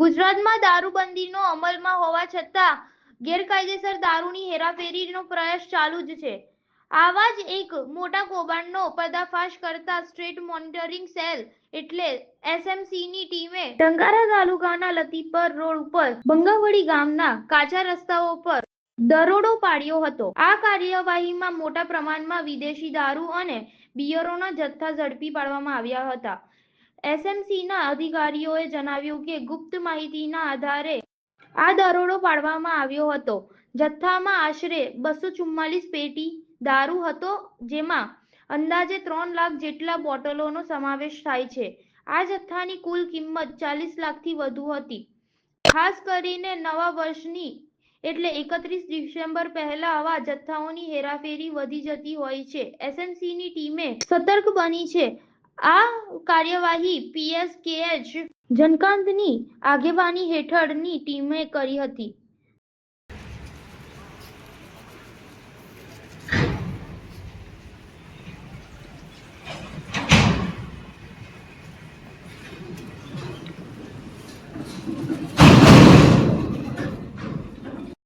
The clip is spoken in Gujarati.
ગુજરાતમાં દારૂબંધીનો અમલમાં હોવા છતાં ગેરકાયદેસર દારૂની હેરાફેરીનો પ્રયાસ ચાલુ જ છે. આવા જ એક મોટા કૌભાંડનો પર્દાફાશ કરતા સ્ટેટ મોનિટરિંગ સેલ એટલે એસએમસીની ટીમે ટંકારા તાલુકાના લતીપર રોડ ઉપર બંગાવડી ગામના કાચા રસ્તાઓ પર દરોડો પાડ્યો હતો. આ કાર્યવાહીમાં મોટા પ્રમાણમાં વિદેશી દારૂ અને બિયરોના જથ્થા ઝડપી પાડવામાં આવ્યા હતા. એસએમસીના અધિકારીઓએ જણાવ્યું કે ગુપ્ત માહિતીના આધારે આ દરોડો પાડવામાં આવ્યો હતો. જથ્થામાં આશરે બસો ચુમ્માલીસ પેટી દારૂ હતો, જેમાં અંદાજે ત્રણ લાખ જેટલા બોટલોનો સમાવેશ થાય છે. આ જથ્થાની કુલ કિંમત ચાલીસ લાખથી વધુ હતી. ખાસ કરીને નવા વર્ષની એટલે એકત્રીસ ડિસેમ્બર પહેલા આવા જથ્થાઓની હેરાફેરી વધી જતી હોય છે. એસએમસીની ટીમે સતર્ક બની છે આ કાર્યવાહી પીએસકેએચ જનકાંતની આગેવાની હેઠળની ટીમે કરી હતી.